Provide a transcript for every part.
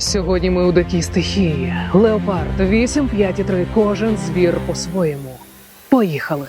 Сьогодні ми у дикій стихії. Леопард 8, 5 і 3. Кожен звір по-своєму. Поїхали.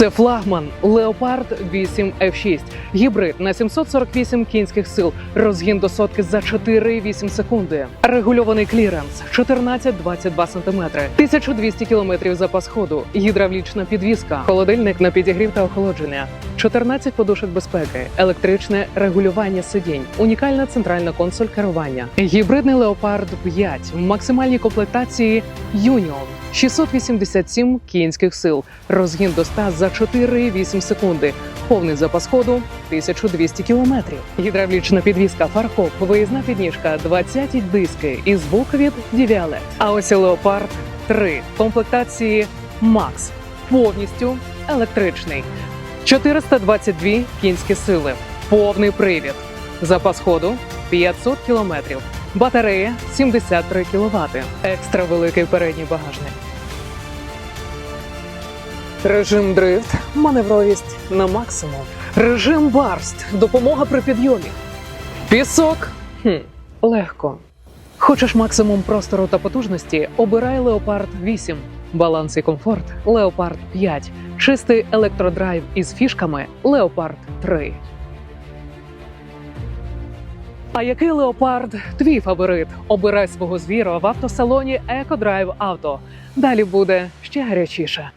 Це флагман Леопард 8 F6. Гібрид на 748 кінських сил. Розгін до сотки за 4,8 секунди. Регульований кліренс 14-22 см. 1200 км запас ходу. Гідравлічна підвізка. Холодильник на підігрів та охолодження. 14 подушок безпеки, електричне регулювання сидінь, унікальна центральна консоль керування. Гібридний Leopard 5 в максимальній комплектації Union. 687 кінських сил, розгін до 100 за 4,8 секунди, повний запас ходу 1200 кілометрів. Гідравлічна підвізка фаркоп, виїзна підніжка, 20 диски і звук від Divialet. А ось Leopard 3 комплектації Max, повністю електричний. 422 кінські сили, повний привід, запас ходу 500 кілометрів, батарея 73 кВт, екстра великий передній багажник. Режим дрифт, маневровість на максимум. Режим барст, допомога при підйомі. Пісок хм, легко. Хочеш максимум простору та потужності? Обирай Leopard 8. Баланс і комфорт Леопард 5. Чистий електродрайв із фішками Леопард 3. А який леопард твій фаворит? Обирай свого звіра в автосалоні Екодрайв Авто. Далі буде ще гарячіше.